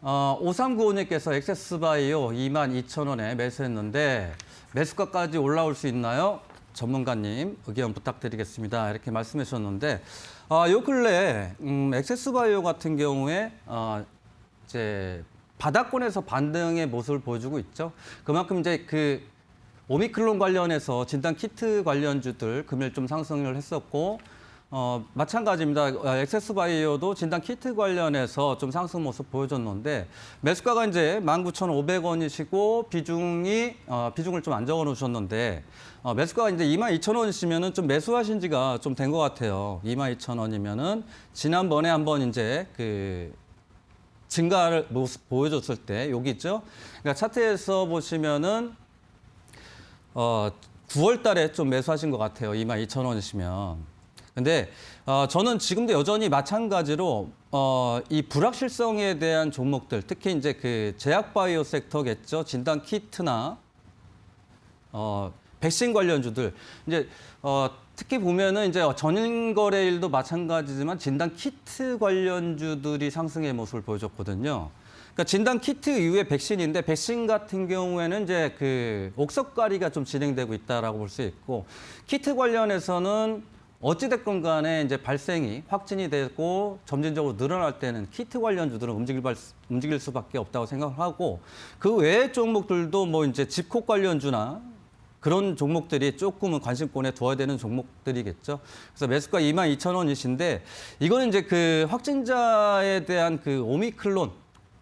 어, 5395님께서 엑세스바이오 22,000원에 매수했는데 매수가까지 올라올 수 있나요? 전문가님 의견 부탁드리겠습니다. 이렇게 말씀해 주셨는데 아, 요 근래 음, 엑세스바이오 같은 경우에 어, 이제 바닥권에서 반등의 모습을 보여주고 있죠. 그만큼 이제 그 오미크론 관련해서 진단 키트 관련주들 금일 좀 상승을 했었고 어, 마찬가지입니다. 어, 엑세스바이오도 진단 키트 관련해서 좀 상승 모습 보여줬는데 매수가가 이제 19,500원이시고 비중이 어, 비중을 좀 안 적어 놓으셨는데 어, 매수가가 이제 22,000원이시면은 좀 매수하신 지가 좀 된 것 같아요. 22,000원이면은 지난번에 한번 이제 그 증가를 모습 보여줬을 때 여기 있죠. 그러니까 차트에서 보시면은 어 9월 달에 좀 매수하신 것 같아요. 22,000원이시면. 근데 어 저는 지금도 여전히 마찬가지로 어 이 불확실성에 대한 종목들, 특히 이제 그 제약 바이오 섹터겠죠. 진단 키트나 어, 백신 관련주들 이제 어, 특히 보면은 이제 전인 거래일도 마찬가지지만 진단 키트 관련주들이 상승의 모습을 보여줬거든요. 그러니까 진단 키트 이후에 백신인데 백신 같은 경우에는 이제 그 옥석가리가 좀 진행되고 있다라고 볼 수 있고 키트 관련해서는 어찌됐건 간에 이제 발생이 확진이 되고 점진적으로 늘어날 때는 키트 관련주들은 움직일, 발- 움직일 수밖에 없다고 생각을 하고 그 외의 종목들도 뭐 이제 집콕 관련주나 그런 종목들이 조금은 관심권에 두어야 되는 종목들이겠죠. 그래서 매수가 22,000원이신데 이거는 이제 그 확진자에 대한 그 오미클론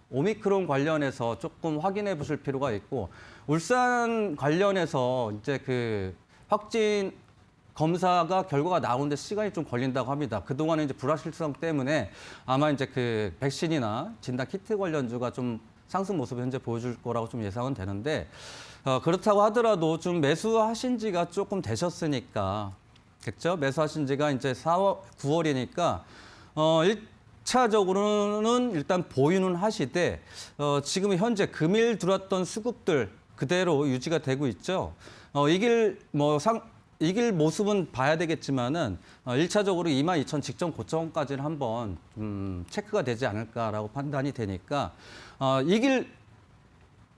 오미크론 관련해서 조금 확인해 보실 필요가 있고 울산 관련해서 이제 그 확진 검사가 결과가 나오는데 시간이 좀 걸린다고 합니다. 그동안에 이제 불확실성 때문에 아마 이제 그 백신이나 진단 키트 관련주가 좀 상승 모습을 현재 보여줄 거라고 좀 예상은 되는데 어, 그렇다고 하더라도 좀 매수하신 지가 조금 되셨으니까 그렇죠? 매수하신 지가 이제 4월, 9월이니까 어, 1차적으로는 일단 보유는 하시되 어, 지금 현재 금일 들어왔던 수급들 그대로 유지가 되고 있죠. 어, 이길 뭐 상, 이길 모습은 봐야 되겠지만은 어, 1차적으로 22,000 직전 고점까지는 한번 좀 체크가 되지 않을까라고 판단이 되니까 어, 이길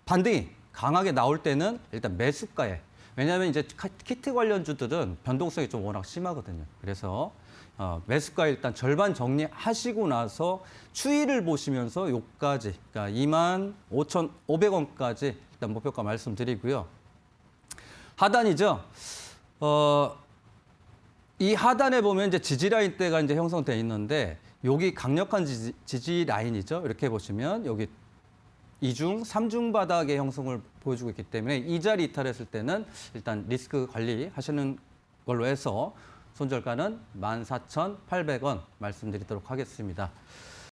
반등이 강하게 나올 때는 일단 매수가에 왜냐하면 이제 카- 키트 관련주들은 변동성이 좀 워낙 심하거든요. 그래서 어, 매수가 일단 절반 정리하시고 나서 추이를 보시면서 요까지 그러니까 2만 5,500원까지 일단 목표가 말씀드리고요. 하단이죠. 어, 이 하단에 보면 이제 지지 라인 대가 이제 형성돼 있는데 여기 강력한 지지, 지지 라인이죠. 이렇게 보시면 여기 이중, 삼중 바닥의 형성을 보여주고 있기 때문에 이 자리 이탈했을 때는 일단 리스크 관리 하시는 걸로 해서 손절가는 14,800원 말씀드리도록 하겠습니다.